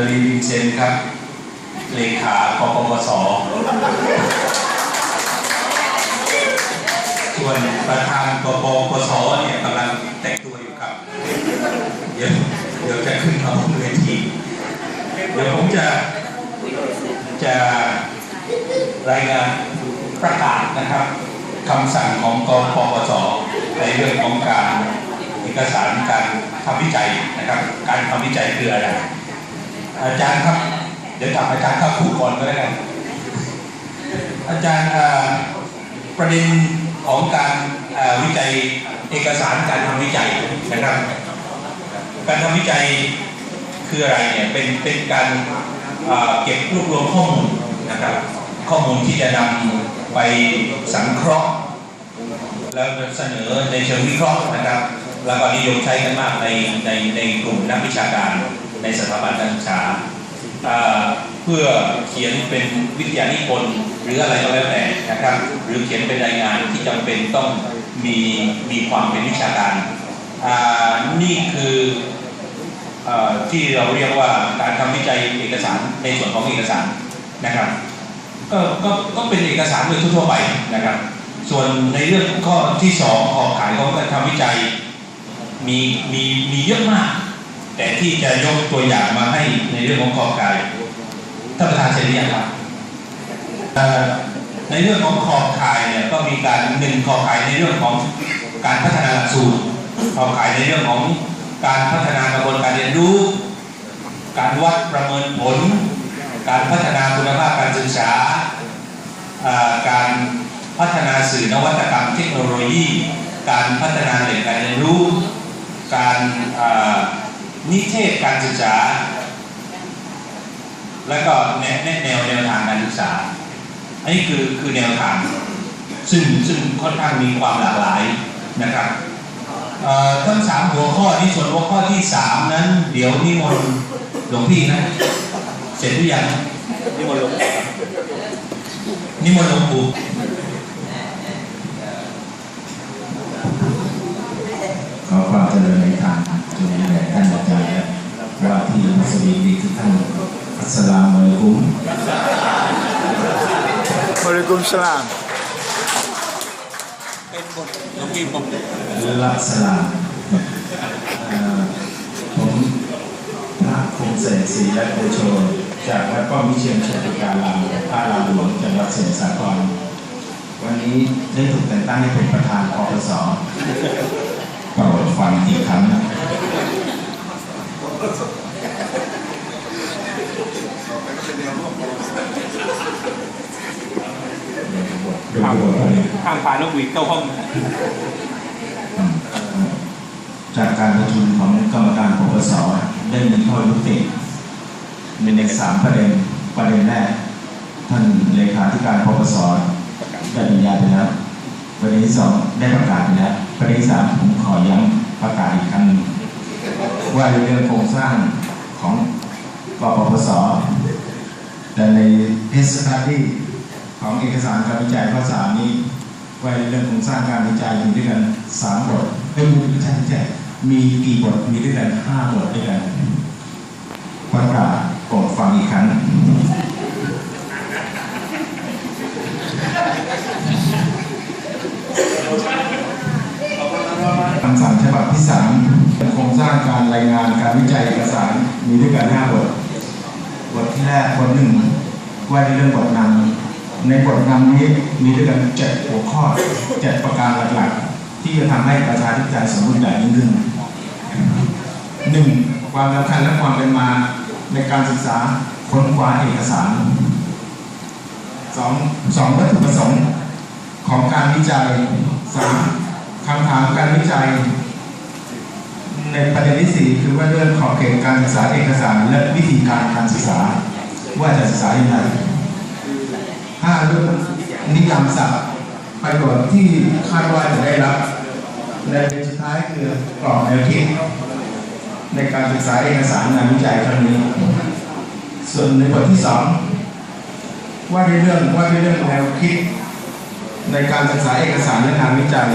ลลีวินเซนครับ เลขาคปปสส่วนประธานปปปสเนี่ยกำลังแต่งตัวอยู่ครับ เดี๋ยวเดี๋ยวจะขึ้นมาบนเวทีเดี๋ยวผมจะจะรายงานประกาศนะครับคำสั่งของกปปสในเรื่องของการเอกสารการทำวิจัยนะครับ การทำวิจัยคืออะไร อาจารย์ครับ เดี๋ยวถามอาจารย์ข้าคู่ก่อนก็แล้วกันอาจารย์ประเด็นของการวิจัยเอกสารการทำวิจัยนะครับ การทำวิจัยคืออะไรเนี่ยเป็นเป็นการเอ่อเก็บรวบรวมข้อมูลนะครับ ข้อมูลที่จะนำไปสังเคราะห์ แล้วเสนอในเชิงวิเคราะห์นะครับ แล้วก็นิยมใช้กันมากในในในกลุ่มนักวิชาการ ในสถาบันการศึกษาเพื่อเขียนเป็นวิทยานิพนธ์หรืออะไรก็แล้วแต่นะครับ หรือเขียนเป็นรายงานที่จำเป็นต้องมีมีความเป็นวิชาการนี่คืออที่เราเรียกว่าการทำวิจัยเอกสารในส่วนของเอกสารนะครับก็ก็ก็เป็นเอกสารโดยทั่วไปนะครับ ส่วนในเรื่องข้อที่สองขอบขายของการทำวิจัยมีมีมีเยอะมาก แต่ที่จะยกตัวอย่างมาให้ในเรื่องของขอบขายท่านประธานเสร็จหรือยังครับในเรื่องของขอบขายเนี่ยก็มีการหนึ่งขอบขายในเรื่องของการพัฒนาหลักสูตรขอบขายในเรื่องของการพัฒนากระบวนการเรียนรู้ การวัดประเมินผล การพัฒนาคุณภาพการศึกษา การพัฒนาสื่อนวัตกรรมเทคโนโลยี การพัฒนาแหล่งการเรียนรู้ การ นิเทศการศึกษา และก็แนวแนวแนวทางการศึกษา อันนี้คือคือแนวทาง ซึ่งซึ่งค่อนข้างมีความหลากหลายนะครับทั้งสามหัวข้อนี้ส่วนหัวข้อที่สามนั้น เดี๋ยวนิมนต์หลวงพี่นะ เสร็จหรือยังนี่มันลงนิมนต์หลวงปู่ขอความเจริญในทาง จงมีแด่ท่านอาจารย์และว่าที่มุสลิมดีทุกท่านอัสสลามุอะลัยกุมมาริกุมสลามเป็นบทหลวงพี่ผมลักสลามเอ่อผมพระคงเสกศรีและโอโชจากวัดป้อมวิเชียนชัยการลามพระรามหลวงจังหวัดสมุทรสาครวันนี้ได้ถูกแต่งตั้งให้เป็นประธานอปสโปรด ฟังอีกครั้งนะดูบทเลยข้างพานกหวีดเข้าห้องจากการประชุมของกรรมการปปสได้มีข้อยุติมีในสามประเด็นประเด็นแรก ท่านเลขาธิการปปสได้บรรยายไปแล้วประเด็นที่สองได้ประกาศไปแล้วประเด็นที่สามผมขอย้ำ ประกาศอีกครั้งหนึ่งว่าในเรื่องโครงสร้างของกปปสแต่ในเพสตัดดี้ของเอกสารการวิจัยข้อสามนี้ไว้เรื่องโครงสร้างการวิจัยมีด้วยกันสามบทเอ้ยมีวิจัยวิจัยมีกี่บทมีด้วยกันห้าบทด้วยกันประกาศโปรดฟังอีกครั้ง สั่งฉบับที่สามโครงสร้างการรายงานการวิจัยเอกสารมีด้วยกันห้าบท บทที่แรกบทหนึ่งว่าในเรื่องบทนำในบทนำนี้มีด้วยกันเจ็ดหัวข้อเจ็ดประการหลักๆ ที่จะทำให้ประชาธิปไตยสมบูรณ์แบบยิ่งขึ้นหนึ่งความสำคัญและความเป็นมาในการศึกษาค้นคว้าเอกสารสองสองวัตถุประสงค์ของการวิจัยสาม คำถามการวิจัย ในประเด็นที่สี่คือว่าเรื่องขอบเขตการศึกษาเอกสารและวิธีการการศึกษา ว่าจะศึกษาอย่างไรห้าเรื่องนิยามศัพท์ประโยชน์ที่คาดว่าจะได้รับและในสุดท้ายคือกรอบแนวคิดในการศึกษาเอกสารงานวิจัยครั้งนี้ ส่วนในบทที่สองว่าในเรื่องว่าในเรื่องแนวคิดในการศึกษาเอกสารและงานวิจัย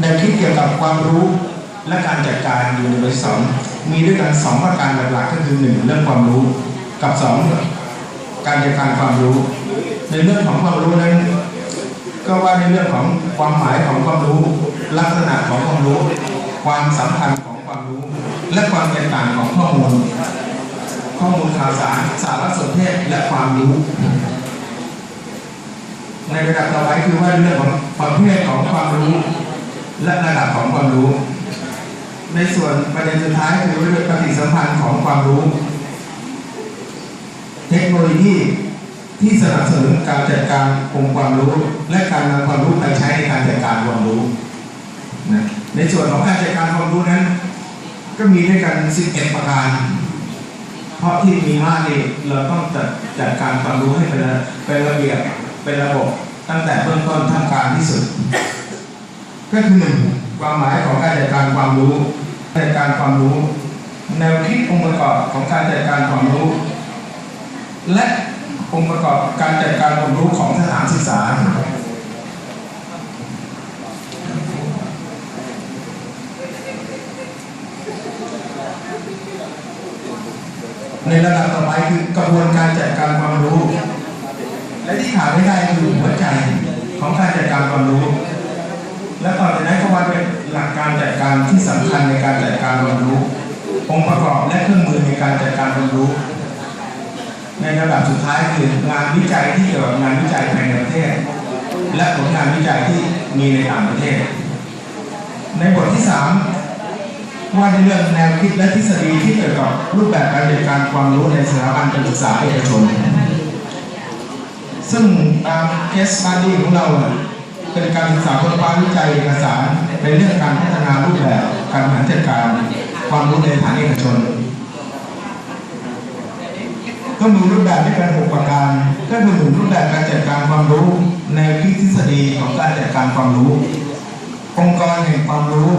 แนวคิดเกี่ยวกับความรู้และการจัดการอยู่ในบทสองมีด้วยกันสองประการหลักๆก็คือหนึ่งเรื่องความรู้กับสองการจัดการความรู้ ในเรื่องของความรู้นั้น ก็ว่าในเรื่องของความหมายของความรู้ ลักษณะของความรู้ ความสำคัญของความรู้ และความแตกต่างของข้อมูล ข้อมูลข่าวสารสารสนเทศและความรู้ ในระดับต่อไปคือว่าเรื่องของประเภทของความรู้ และระดับของความรู้ ในส่วนประเด็นสุดท้ายคือเรื่องปฏิสัมพันธ์ของความรู้ เทคโนโลยีที่สนับสนุนการจัดการองค์ความรู้ และการนำความรู้ไปใช้ในการจัดการความรู้นะในส่วนของการจัดการความรู้นั้น ก็มีด้วยกัน 11 ประการ เพราะที่มีมากนี่เราต้องจัดจัดการความรู้ให้เป็นเป็นระเบียบ เป็นระบบตั้งแต่เบื้องต้นท่ามกลางที่สุด ก็คือหนึ่งความหมายของการจัดการความรู้จัดการความรู้ แนวคิดองค์ประกอบของการจัดการความรู้ และองค์ประกอบการจัดการความรู้ของสถานศึกษาในระดับต่อไปคือกระบวนการจัดการความรู้ และที่ขาดไม่ได้คือหัวใจของการจัดการความรู้ และต่อจากนั้นก็ว่าเป็นหลักการจัดการที่สำคัญในการจัดการความรู้ องค์ประกอบและเครื่องมือในการจัดการความรู้ ในระดับสุดท้ายคืองานวิจัยที่เกี่ยวกับงานวิจัยภายในประเทศ และผลงานวิจัยที่มีในต่างประเทศ ในบทที่สามว่าในเรื่องแนวคิดและทฤษฎีที่เกี่ยวกับรูปแบบการจัดการความรู้ในสถาบันการศึกษาเอกชน ซึ่งตามเคสสตัดดี้ของเราเป็นการศึกษาค้นคว้าวิจัยเอกสารในเรื่องการพัฒนารูปแบบการบริหารจัดการความรู้ในสถานเอกชนก็มีรูปแบบที่เป็นหกประการก็คือหนึ่งรูปแบบการจัดการความรู้แนวิทฤษฎีของการจัดการความรู้ องค์กรแห่งความรู้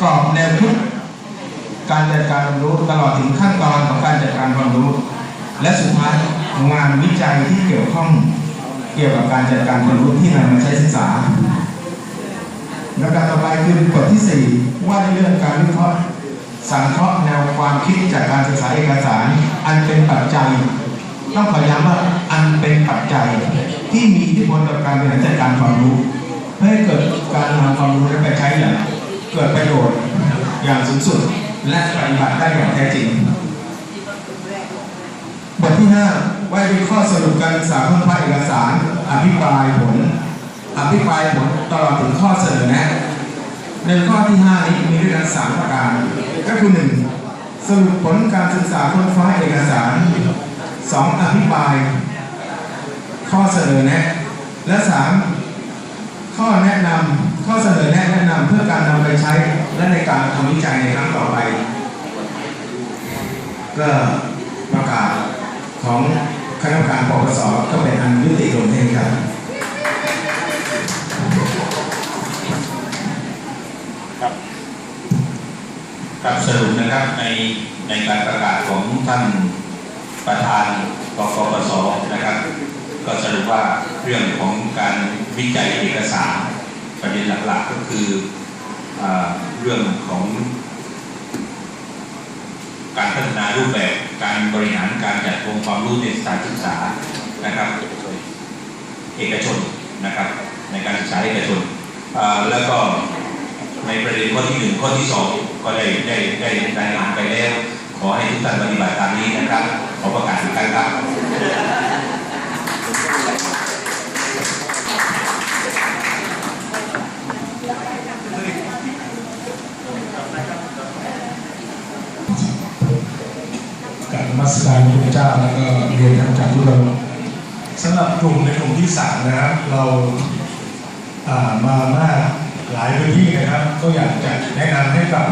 กรอบแนวคิดการจัดการความรู้ตลอดถึงขั้นตอนของการจัดการความรู้ และสุดท้าย งานวิจัยที่เกี่ยวข้องเกี่ยวกับการจัดการความรู้ที่นำมาใช้ศึกษาลำดับต่อไปคือบทที่ 4 ว่าด้วยเรื่องการวิเคราะห์สังเคราะห์แนวความคิดจากการศึกษาเอกสาร อันเป็นปัจจัย ต้องขอย้ำว่าอันเป็นปัจจัยที่มีอิทธิพลต่อการบริหารจัดการความรู้ เพื่อให้เกิดการนำความรู้นั้นไปใช้อย่างเกิดประโยชน์อย่างสูงสุด และปฏิบัติได้อย่างแท้จริง บทที่ 5 ว่าด้วยข้อสรุปการศึกษาเพื่อภาคเอกสาร อภิปรายผล อภิปรายผลตลอดถึงข้อเสนอแนะในข้อที่ 5 นี้มีด้วยกันสามประการ ก็คือ 1. สรุปผลการศึกษาค้นคว้าเอกสาร 2. อภิปราย ข้อเสนอแนะ และ 3. ข้อแนะนำข้อเสนอแนะแนะนำเพื่อการนำไปใช้และในการทำวิจัยในครั้งต่อไป ก็ประกาศของ คณะกรรมการปปสก็เป็นอันยุติลงเองครับครับสรุปนะครับในในการประกาศของท่านประธานกกปสนะครับ ก็สรุปว่าเรื่องของการวิจัยเอกสารประเด็นหลักๆก็คืออเรื่องของ การพัฒนารูปแบบ การบริหารการจัดองค์ความรู้ในสถานศึกษานะครับ เอกชนนะครับ ในการศึกษาเอกชนแล้วก็ในประเด็นข้อที่หนึ่งข้อที่สองก็ได้ได้ได้รายงานไปแล้ว ขอให้ทุกท่านปฏิบัติตามนี้นะครับ ขอประกาศอีกครั้งครับ กรารนมัสการพระพุทธเจ้าแล้วก็เรียนท่านอาจารย์ทุกคนสำหรับกลุ่มในกลุ่มที่สามนะครับ เราอ่ามามากหลายพื้นที่นะครับ ก็อยากจะแนะนำให้กับ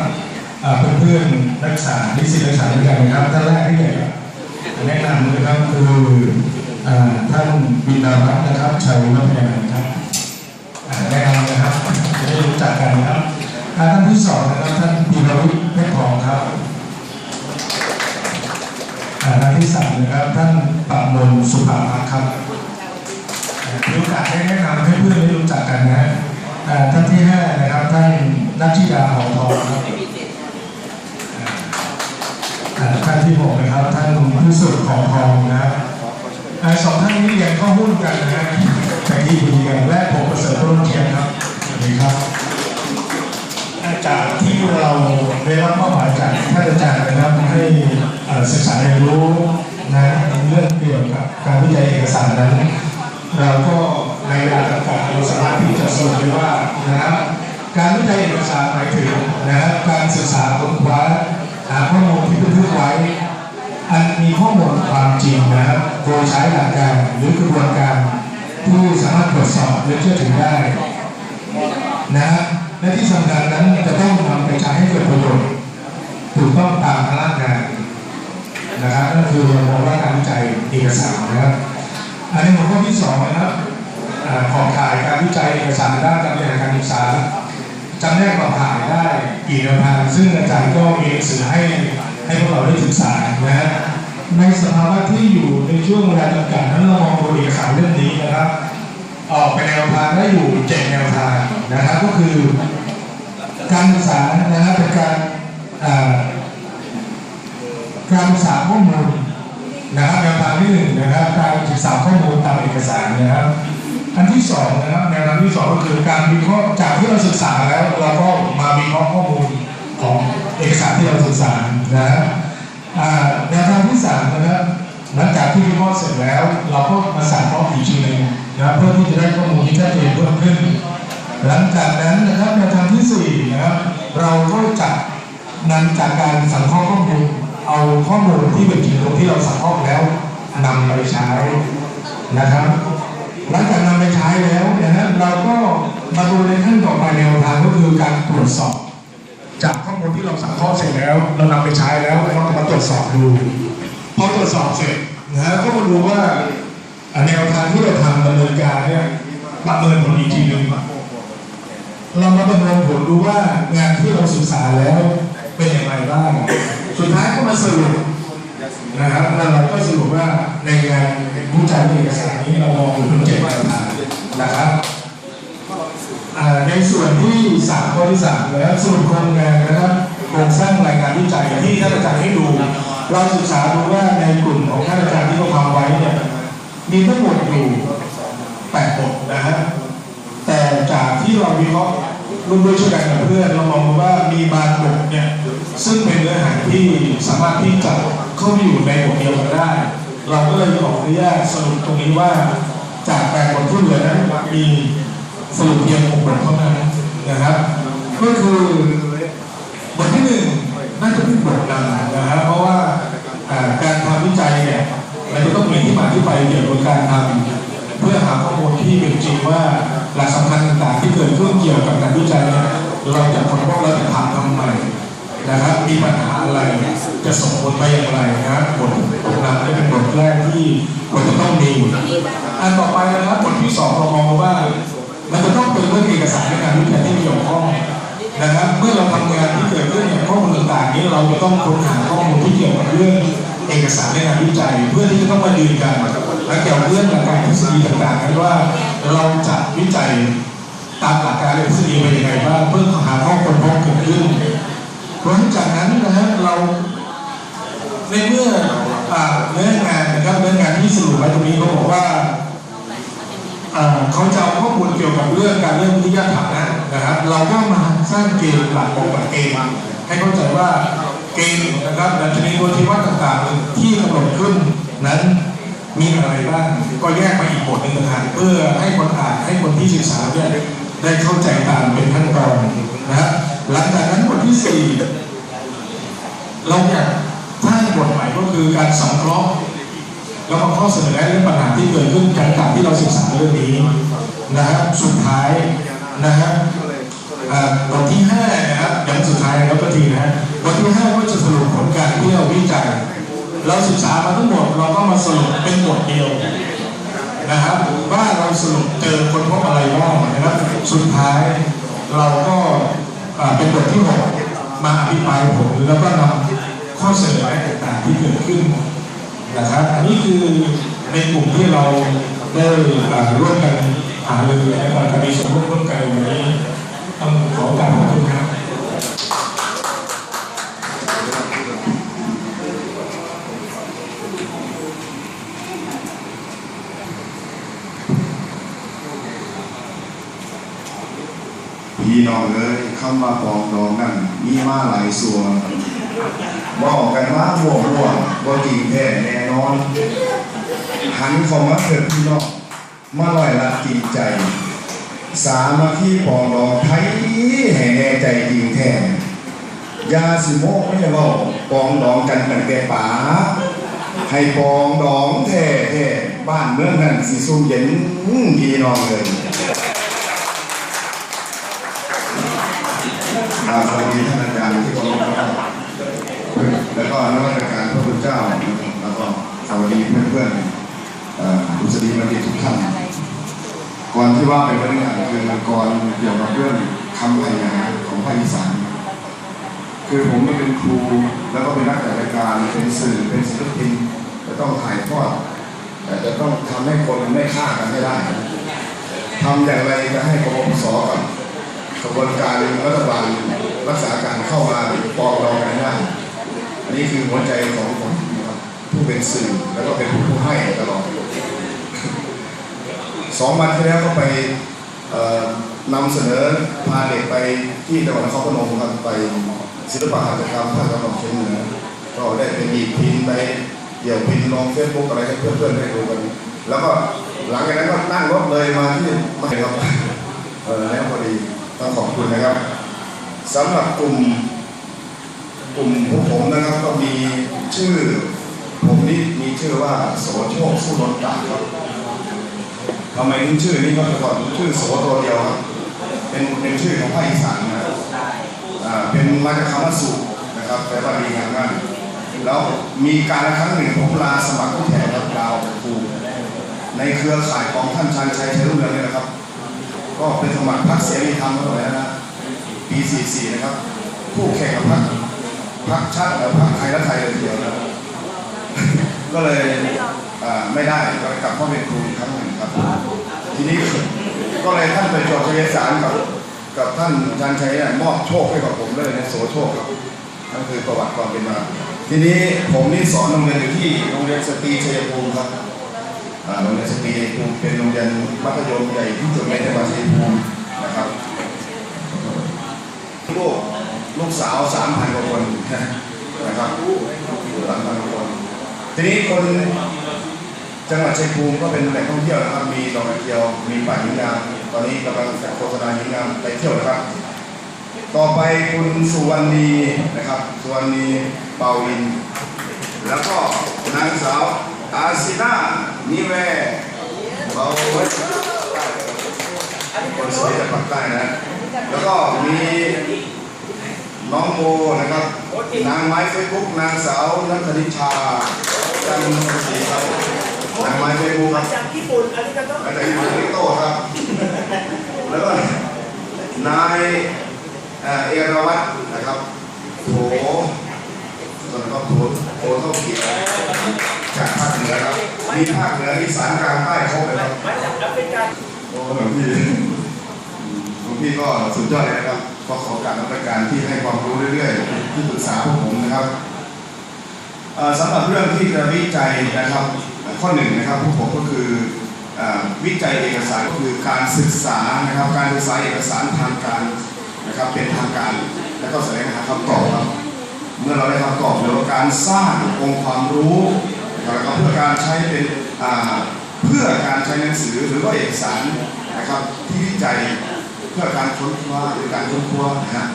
อ่าเพื่อนๆนักศึกษานิสิตนักศึกษาด้วยกันนะครับท่านแรกที่อยากจะแนะนำนะครับคือท่านบินารัตน์นะครับชัยวัฒนานะครับแนะนำนะครับจะได้รู้จักกันนะครับท่านที่สองนะครับท่านปีรวิทย์เพชรทองครับ อ่าท่านที่สามนะครับท่านปรับมนสุภาพครับมีโอกาสได้แนะนำให้เพื่อนได้รู้จักกันนะอ่ท่านที่ห้านะครับท่านนัทธิดาหอทองครับอ่านที่หกนะครับท่านผู้สุดของทองนะครับอ่าสองท่านนี้เรียนข้าหุ้นกันนะฮะแต่ที่คุยกันและผมประเสริฐรุ่งเทียนครับสวัสดีครับ ที่เราได้รับมอบหมายจากท่านอาจารย์นะครับให้ศึกษาเรียนรู้นะเรื่องเกี่ยวกับการวิจัยเอกสารนั้น เราก็ในเวลาจำกัดเราสามารถที่จะสรุปได้ว่านะครับการวิจัยเอกสารหมายถึงนะครับการศึกษาค้นคว้าหาข้อมูลที่บันทึกไว้ อันมีข้อมูลความจริงนะครับโดยใช้หลักการหรือกระบวนการที่สามารถตรวจสอบและเชื่อถือได้นะฮะ และที่สำคัญนั้นจะต้องนำไปใช้ให้เกิดประโยชน์ถูกต้องตามพนักงานนะครับนั่นคือเรามองว่าการวิจัยเอกสารนะครับอันนี้หัวข้อที่สองนะครับขอบข่ายการวิจัยเอกสารด้านการบริหารการศึกษาจำแนกขอบข่ายได้กี่แนวทางซึ่งอาจารย์ก็มีหนังสือให้ให้พวกเราได้ศึกษานะฮะในสภาวะที่อยู่ในช่วงเวลาจำกัดนั้นเรามองดูเอกสารเรื่องนี้นะครับ ออกเป็นแนวทางได้อยู่เจ็ดแนวทางนะครับก็คือ การศึกษานะครับเป็นการการศึกษาข้อมูลนะครับแนวทางที่หนึ่งนะครับการศึกษาข้อมูลตามเอกสารนะครับอันที่สองนะครับแนวทางที่สองก็คือการวิเคราะห์จากที่เราศึกษาแล้วเราก็มาวิเคราะห์ข้อมูลของเอกสารที่เราศึกษานะครับแนวทางที่สามนะครับหลังจากที่วิเคราะห์เสร็จแล้ว เราก็มาสั่งเคราะห์อีกทีหนึ่ง นะครับเพื่อที่จะได้ข้อมูลที่ชัดเจนเพิ่มขึ้น หลังจากนั้นนะครับแนวทางที่สี่นะครับ เราก็จะนำจากการสังเคราะห์ข้อมูลเอาข้อมูลที่เป็นจริงตรงที่เราสังเคราะห์แล้วนำไปใช้นะครับ หลังจากนำไปใช้แล้วนะฮะเราก็มาดูในขั้นต่อไปแนวทางก็คือการตรวจสอบ จากข้อมูลที่เราสังเคราะห์เสร็จแล้ว เรานำไปใช้แล้วเราก็มาตรวจสอบดูพอตรวจสอบเสร็จนะฮะก็มาดูว่า แนวทางที่เราทำดำเนินการเนี่ยประเมินผลอีกทีหนึ่งเรามาประเมินผลดูว่างานที่เราศึกษาแล้วเป็นอย่างไรบ้างสุดท้ายก็มาสรุปนะครับแล้วเราก็สรุปว่าในงานวิจัยเอกสารนี้เรามองอยู่เป็นเจ็ดแนวทางนะครับในส่วนที่สามข้อที่สามแล้วสรุปโครงงานนะครับโครงสร้างรายงานวิจัยที่ท่านอาจารย์ให้ดู เราศึกษาดูว่าในกลุ่มของท่านอาจารย์ที่เขาทำไว้เนี่ย มีทั้งหมดอยู่แปดบทนะฮะแต่จากที่เราวิเคราะห์ร่วมด้วยช่วยกันกับเพื่อนเรามองว่ามีบางบทเนี่ยซึ่งเป็นเนื้อหาที่สามารถที่จะเข้าไปอยู่ในบทเดียวกันได้ เราก็เลยขออนุญาตสรุปตรงนี้ว่า จากแปดบทที่เหลือนั้นมีสรุปเพียงหกบทเท่านั้นนะครับ ก็คือบทที่หนึ่งน่าจะเป็นบทนำนะครับเพราะว่าการทำวิจัยเนี่ย มันจะต้องมีที่มาที่ไปเกี่ยวกับการทำเพื่อหาข้อมูลที่เป็นจริงว่าหลักสำคัญต่างๆ ที่เกิดขึ้นเกี่ยวกับการวิจัยเราจะค้นพบเราจะถามทำไมนะครับมีปัญหาอะไรจะส่งผลไปอย่างไรนะครับบทนำนี่เป็นบทแรกที่ควรจะต้องมีอันต่อไปนะครับบทที่สองเรามองว่า มันจะต้องเป็นเรื่องเอกสารในการวิจัยที่เกี่ยวข้องนะครับ เมื่อเราทำงานที่เกิดขึ้นเนี่ยข้อมูลต่างๆนี้เราจะต้องค้นหาข้อมูลที่เกี่ยวกับเรื่อง เอกสารในการวิจัย เพื่อที่จะต้องมายืนยันและเกี่ยวกับเรื่องหลักการทฤษฎีต่างๆนั้นว่าเราจะวิจัยตามหลักการทฤษฎีไปยังไงบ้างเพื่อหาข้อค้นพบเกิดขึ้นหลังจากนั้นนะฮะเราในเมื่อเนื้องานนะครับเนื้องานที่สรุปไว้ตรงนี้เขาบอกว่าเขาจะเอาข้อมูลเกี่ยวกับเรื่องการเรื่องวิทยาฐานะนะครับ เราก็มาสร้างเกณฑ์หลักบอกหลักเกณฑ์มให้เข้าใจว่า เกณฑ์นะครับดัชนีโวชีวัดต่างๆ ที่กำหนดขึ้นนั้นมีอะไรบ้างก็แยกมาอีกบทหนึ่งต่าเพื่อให้คนอ่านให้คนที่ศึกษาเนี่ยได้เข้าใจตามเป็นขั้นตอนนะครับหลังจากนั้นบทที่สี่เราอยากสร้างบทใหม่ก็คือการสังเคราะห์แล้วก็ข้อเสนอแนะเรื่องปัญหาที่เกิดขึ้นจากการที่เราศึกษาเรื่องนี้นะครับสุดท้ายนะครับ อ่าบทที่ห้านะครับย่างสุดท้ายแล้วก็ทีนะฮะบทที่ห้าก็จะสรุปผลการที่เราวิจัย เราศึกษามาทั้งหมดเราก็มาสรุปเป็นบทเดียวนะครับว่าเราสรุปเจอคนพบอะไรบ้างนะครับสุดท้ายเราก็เป็นบทที่หกมาอภิปรายผลแล้วก็นำข้อเสนอแนะต่างๆที่เกิดขึ้นนะครับอันนี้คือในกลุ่มที่เราได้ร่วมกันหารือและการมีส่วนร่วมร่วมกันในวันนี้ต้องขอการขอบคุณครับ พี่น้องเอ้ยคำว่าปองดองนั่นมีมาหลายส่วนบอก กัว่าหัวหัวบ่จริงแท้แน่นอน หันเข้ามาเถิดพี่น้องมาลอยละจริงใจ สามาที่ปองดองไทยให้แน่ใจจริงแท้ยาสิโมกไม่ได้บอกปองดองกันตั้งแต่ป๋าให้ปองดองแท้แท้บ้านเมืองนั้นสิสู้เย็นพี่น้องเลยอาสวัสดีท่านอาจารย์ที่เคารพครับ แล้วก็นวัตการพระพุทธเจ้า แล้วก็สวัสดีเพื่อนๆอ่ออุศดีบัณฑิตทุกท่านก่อนที่ว่าไปวันนี้คือก่อนเกี่ยวกับเรื่องคำพยาของภาคอีสานคือผมเป็นครูแล้วก็เป็นนักจัดรายการเป็นสื่อเป็นศิลปินจะต้องถ่ายทอดแต่จะต้องทำให้คนไม่ฆ่ากันให้ได้ทำอย่างไรจะให้กบพศกับกระบวนการรัฐบาลรักษาการเข้ามาปองเรากันได้ นนี้คือหัวใจของผมนะครับผู้เป็นสื่อแล้วก็เป็นผู้ให้ตลอดสองวันที่แล้วก็ไปนำเสนอพาเด็กไปที่จังหวัดนครพนมครับไปศิลปะหัตถกรรมภาคตะวันออกเฉียงเหนือก็ได้เป็นอีพินไปเดี่ยวพินลองเฟซบุ๊กอะไรให้เพื่อนๆได้ดูกัน แล้วก็หลังจากนั้นก็นั่งรถเลยมาที่ไม่ครับเออแล้วพอดีต้องขอบคุณนะครับสำหรับกลุ่ม กลุ่มพวกผมนะครับก็มีชื่อ ผมนี่มีชื่อว่าโสโชคสู้รถตาครับทำไมถึงชื่อนี้ก็ก่อนชื่อโสตัวเดียวครับเป็นเป็นชื่อของภาคอีสานนะอ่าเป็นมาจากคำว่าสุนะครับแปลว่าดีงามมากแล้วมีการละครั้งหนึ่งผมลาสมัครผู้แทนรับดาวครูในเครือข่ายของท่านชาญชัยชัยรุ่งเรืองเนี่ยนะครับ ก็เป็นสมัครพรรคเสรีธรรมเท่าหร่นะปี 44 นะครับ คู่แข่งกับพรรค พรรคชาติและพรรคไทยและไทยเลยทีเดียวก็เลยไม่ได้ก็กลับเข้าเป็นครูอีกครั้งหนึ่งครับ ทีนี้ก็เลยท่านไปจดทะเบียนสารกับกับท่านชันชัยเนี่ยมอบโชคให้กับผมเลยในโสโชคครับนั่นคือประวัติความเป็นมา ทีนี้ผมนี่สอนโรงเรียนอยู่ที่โรงเรียนสตรีชัยภูมิครับโรงเรียนสตรีชัยภูมิเป็นโรงเรียนมัธยมใหญ่ที่สุดในจังหวัดชัยภูมินะครับลูก ลูกสาวสามพันกว่าคนนะครับสามพันกว่าคน ทีนี้คนจังหวัดชัยภูมิก็เป็นแหล่งท่องเที่ยวนะครับ มีดอกกระเจียว มีป่าหินงาม ตอนนี้กำลังจัดโฆษณาหินงามไปเที่ยวนะครับ ต่อไปคุณสุวรรณีนะครับ สุวรรณีเปาลิน แล้วก็นางสาวอาซินานิเวเบาไว้คนสวยจากภาคใต้นะ แล้วก็มี น้องโมนะครับนางไม้เฟซบุ๊กนางสาวนัทนิชาจันทร์ศรีครับนางไม้เฟซบุ๊กครับจากญี่ปุ่นอันนี้ก็ต้องอาจารย์ยูริโต้ครับ แล้วก็นายเอ่อเอกวัตรนะครับโถส่วนก็โถโถเท่าเขียวจากภาคเหนือครับมีภาคเหนืออีสานกลางใต้ครบเลยครับมาจากแอฟริกาโอ้หลวงพี่หลวงพี่ก็สุดยอดเลยนะครับ ก็ขอการรับการที่ให้ความรู้เรื่อยๆที่ปรึกษาพวกผมนะครับสำหรับเรื่องที่จะวิจัยนะครับข้อหนึ่งนะครับพวกผมก็คืออวิจัยเอกสารก็คือการศึกษานะครับการศึกษาเอกสารทางการนะครับเป็นทางการ แล้วก็แสวงหาคำตอบครับเมื่อเราได้คำตอบแล้วการสร้างองค์ความรู้แล้วก็เพื่อการใช้เป็นเพื่อการใช้หนังสือหรือว่าเอกสารนะครับที่วิจัย เพื่อการค้นคว้าหรือการค้นคว้านะฮะ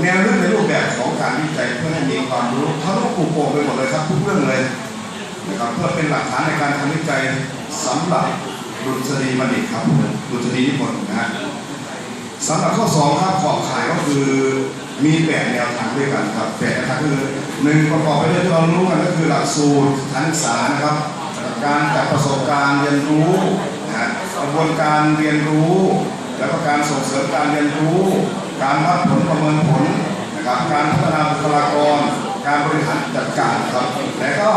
แนวเรื่องในรูปแบบของการวิจัยเพื่อให้มีความรู้ทะลุปลุกโป่งไปหมดเลยครับทุกเรื่องเลยนะครับเพื่อเป็นหลักฐานในการทำวิจัยสำหรับดุษฎีบัณฑิตครับดุษฎีนิพนธ์นะฮะสำหรับข้อ2ครับขอบข่ายก็คือมีแปดแนวทางด้วยกันครับแปดแนวทางคือหนึ่งประกอบไปด้วยที่เรารู้กันก็คือหลักสูตรสถานศึกษานะครับ การจัดประสบการณ์เรียนรู้นะกระบวนการเรียนรู้ แล้วก็การส่งเสริมการเรียนรู้ การวัดผลประเมินผลนะครับ การพัฒนาบุคลากร การบริหารจัดการครับ และก็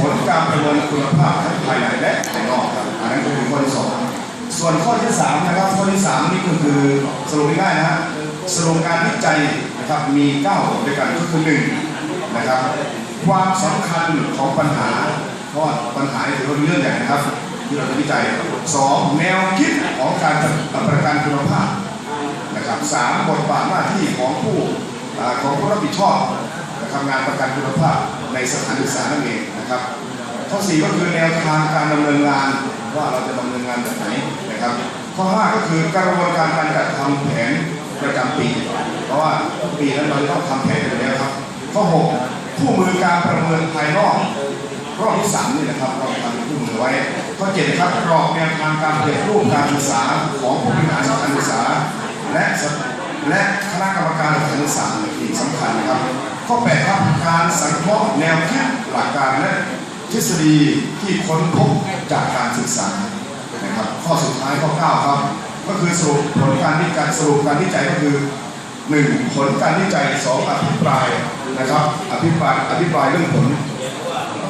ผลการประเมินคุณภาพทั้งภายในและภายนอกครับ อันนั้นคือข้อที่สองส่วนข้อที่3นะครับข้อที่3นี่ก็คือสรุปง่ายๆนะฮะสรุปการวิจัยนะครับมี9บทด้วยกันก็คือ1นะครับความสำคัญของปัญหาเพราะปัญหาถือว่าเป็นเรื่องใหญ่นะครับ ที่เราจะวิจัย 2. แนวคิดของการประกันคุณภาพนะครับสามบทบาทหน้าที่ของผู้ของผู้รับผิดชอบทำงานประกันคุณภาพในสถานศึกษานั่นเองนะครับข้อ4ก็คือแนวทางการดำเนินงานว่าเราจะดำเนินงานแบบไหนนะครับ ข้อ 5 ก็คือกระบวนการการจัดทำแผนประจำปี เพราะว่าทุกปีนั้นเราจะต้องทำแผนอยู่แล้วครับ ข้อ 6 คู่มือการประเมินภายนอกรอบที่3นี่นะครับเราทำคู่มือไว้ ข้อ7ครับกรอบแนวทางการเปรียบรูปการศึกษาของผู้บริหารสถานศึกษา และและคณะกรรมการสถานศึกษาอีกสำคัญนะครับ ข้อ8ครับการสังเคราะห์แนวคิดหลักการและทฤษฎีที่ค้นพบจากการศึกษานะครับ ข้อสุดท้ายข้อ9ครับ ก็คือสรุปผลการวิจัยสรุปการวิจัยก็คือหนึ่งผลการวิจัยสองอภิปรายนะครับ อภิปรายอภิปรายเรื่องผล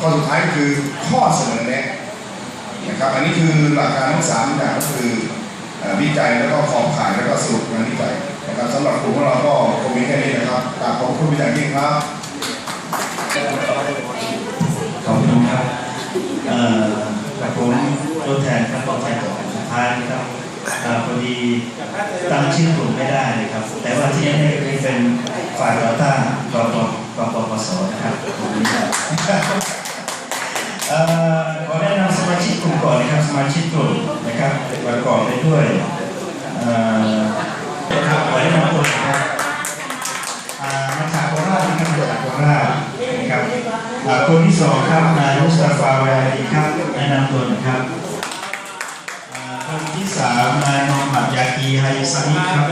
ข้อสุดท้ายก็คือข้อเสนอแนะ นะครับอันนี้คือหลักการทั้งสามอย่างก็คือวิจัยแล้วก็ขอบข่ายแล้วก็สรุปงานวิจัยนะครับสำหรับกลุ่มของเราก็คงมีแค่นี้นะครับกราบขอบคุณเป็นอย่างยิ่งครับขอบคุณครับเอ่อกับผมตัวแทนครับตัวแทนของสุดท้ายนะครับเอ่อพอดีตั้งชื่อกลุ่มไม่ได้นะครับ แต่ว่าที่นี่เป็นฝ่ายต่อต้านกปกปปสนะครับตรงนี้ครับ มาชิกกลุ่มนะครับประกอบไปด้วยนะครับขอแนะนำตัวนะครับอ่ามาจากโคราชนะครับมาจากโคราชนะครับคนที่สองครับนายมุสตาฟาเวลาดีครับแนะนำตัวน่อยครับคนที่สามนายมอมบัดยากีไฮซามิครับ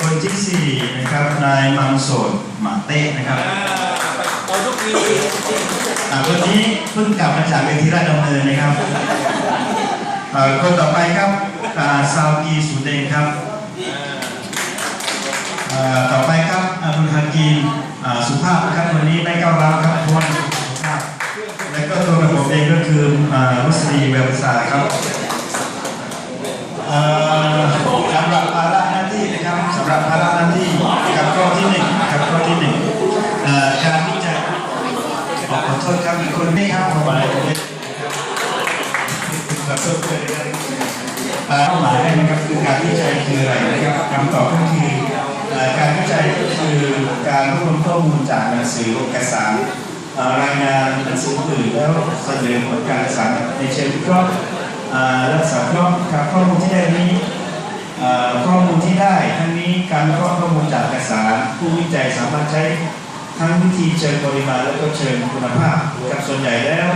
คนที่สี่นะครับนายมังโสดหมาเต้นะครับ เอาทุกปีอ่าคนนี้เพิ่งกลับมาจากเวทีราชดำเนินนะครับอ่าคนต่อไปครับอ่าซาวกีสุเดงครับอ่อต่อไปครับอับดุลฮากีมอ่าสุภาพนะครับวันนี้ไม่ก้าวร้าวครับเพราะว่าสุภาพและก็ตัวระบบเองก็คืออ่ารุสดีเวลซาครับอ่อสำหรับภาระหน้าที่นะครับสำหรับภาระ ไม่ครับขออะไรผมได้วยนะครับเป้าหมายนะครับคือการวิจัยคืออะไรนะครับคำตอบก็คือการวิจัยก็คือการรวบรวมข้อมูลจากหนังสือเอกสารรายงานหนังสืออื่นแล้วเสนอผลการศึกษาในเชิงวิเคราะห์เอ่อและสังเคราะห์ครับข้อมูลที่ได้นี้ข้อมูลที่ได้ทั้งนี้การวิเคราะห์ข้อมูลจากเอกสารผู้วิจัยสามารถใช้ ทั้งวิธีเชิงปริมาณและก็เชิงคุณภาพกับส่วนใหญ่แล้ว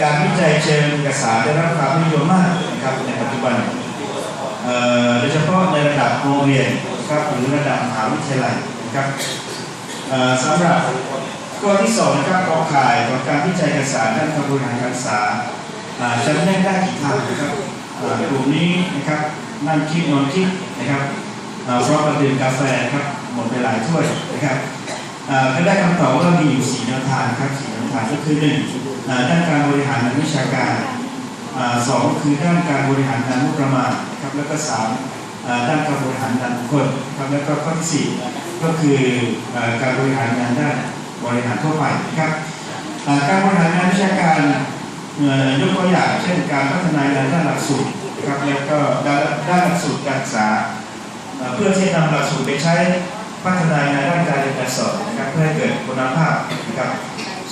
การวิจัยเชิงเอกสารได้รับความนิยมมากนะครับในปัจจุบันโดยเฉพาะในระดับโรงเรียนะครับหรือระดับมหาวิทยาลัยนะครับสำหรับข้อที่สองนะครับกอข่ายของการวิจัยเอกสารด้านการบริหารการศึกษาจะแยกได้กี่ทางนะครับกลุ่มนี้นะครับนั่งคิดนอนคิดนะครับอ่าพร้อมกับดื่มกาแฟครับหมดไปหลายถ้วยนะครับ ก็ได้คำตอบว่ามีอยู่สี่แนวทางครับสี่แนวทางก็คือหนึ่งด้านการบริหารทางวิชาการสองคือด้านการบริหารงานงบประมาณครับแล้วก็สามด้านการบริหารงานบุคคลครับแล้วก็ข้อที่สี่ก็คือการบริหารงานด้านบริหารทั่วไปครับการบริหารงานวิชาการยกตัวอย่างเช่นการพัฒนางานด้านหลักสูตรครับแล้วก็ด้านด้านหลักสูตรการศึกษาอ่าเพื่อที่จะนำหลักสูตรไปใช้ พัฒนางานด้านการเรียนการสอนนะครับเพื่อให้เกิดคุณภาพนะครับ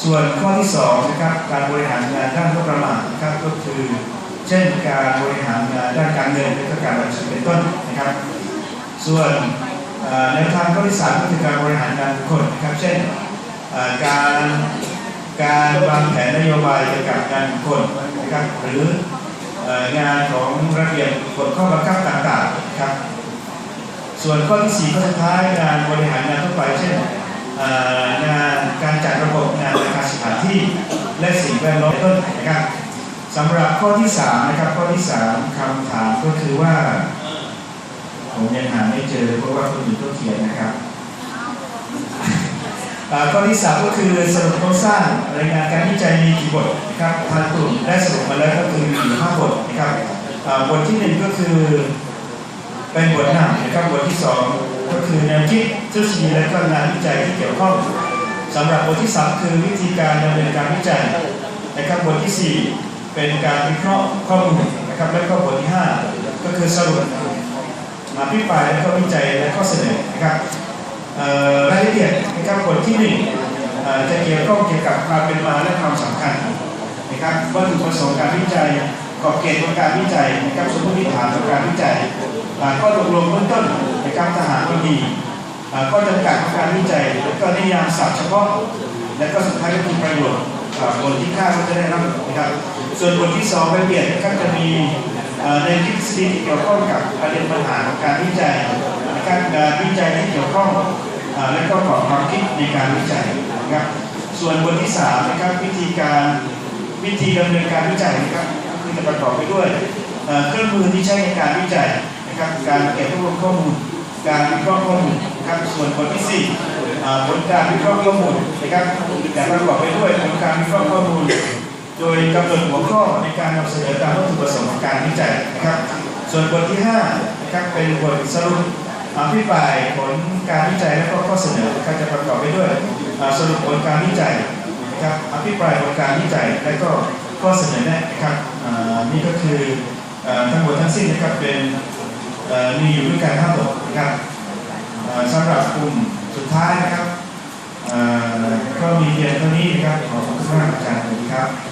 ส่วนข้อที่2นะครับการบริหารงานด้านงบประมาณนะครับก็คือ เช่นการบริหารงานด้านการเงินและการบัญชีเป็นต้นนะครับ ส่วนเอ่อแนทางข้อที่3ก็คือการบริหารงานบุคคลนะครับ เช่นการการวางแผนนโยบายเกี่ยวกับงานบุคคลนะครับหรือเอ่องานของระเบียบกฎข้อบังคับต่างๆนะครับ ส่วนข้อที่สี่ข้อสุดท้ายงานบริหารงานทั่วไปเช่นงานการจัดระบบงานอาคารสถานที่และสิ่งแวดล้อมเป็นต้นนะครับสำหรับข้อที่สามนะครับข้อที่สามคำถามก็คือว่า ผมยังหาไม่เจอเพราะว่าคนอื่นก็เขียนนะครับข้อที่สามก็คือสรุปโครงสร้างรายงานการวิจัยมีกี่บทนะครับทางกลุ่มได้สรุปมาแล้วก็คือมีห้าบทนะครับบทที่หนึ่งก็คือ เป็นบทหน้านะครับบทที่สองก็คือแนวคิดทฤษฎีและก็งานวิจัยที่เกี่ยวข้องสำหรับบทที่สามคือวิธีการดำเนินการวิจัยนะครับบทที่สี่เป็นการวิเคราะห์ข้อมูลนะครับและก็บทที่ห้าก็คือสรุปอภิปรายและก็วิจัยและข้อเสนอนะครับเอ่อรายละเอียดนะครับบทที่หนึ่งเอ่อจะเกี่ยวข้องเกี่ยวกับความเป็นมาและความสำคัญนะครับวัตถุประสงค์การวิจัยขอบเขตของการวิจัยนะครับสมมติฐานของการวิจัย ข้อตกลงเบื้องต้นนะครับทหารก็มีข้อจำกัดของการวิจัยแล้วก็นิยามศัพท์เฉพาะ และก็สุดท้ายก็คือประโยชน์อ่าผลที่คาดว่าจะได้รับนะครับ ส่วนบทที่สองรายละเอียดนะครับจะมีในทฤษฎีที่เกี่ยวข้องกับประเด็นปัญหาของการวิจัยนะครับการวิจัยที่เกี่ยวข้องและก็กรอบความคิดในการวิจัยนะครับ ส่วนบทที่สามนะครับวิธีการวิธีดำเนินการวิจัยนะครับก็คือจะประกอบไปด้วยเครื่องมือที่ใช้ในการวิจัย ครับการเก็บรวบรวมข้อมูล การวิเคราะห์ข้อมูลนะครับส่วนบทที่สี่ผลการวิเคราะห์ข้อมูลนะครับแต่ประกอบไปด้วยผลการวิเคราะห์ข้อมูล โดยกำหนดหัวข้อในการนำเสนอตามวัตถุประสงค์ของการวิจัยนะครับ ส่วนบทที่5นะครับเป็นบทสรุปอภิปรายผลการวิจัยและก็ข้อเสนอนะครับจะประกอบไปด้วยสรุปผลการวิจัยนะครับอภิปรายผลการวิจัยและก็ข้อเสนอแนะนะครับอ่านี่ก็คือทั้งหมดทั้งสิ้นนะครับเป็น มีอยู่ด้วยกันทั้งหมดนะครับสำหรับกลุ่มสุดท้ายนะครับก็มีเพียงเท่านี้นะครับขอบคุณมากอาจารย์สวัสดีครับ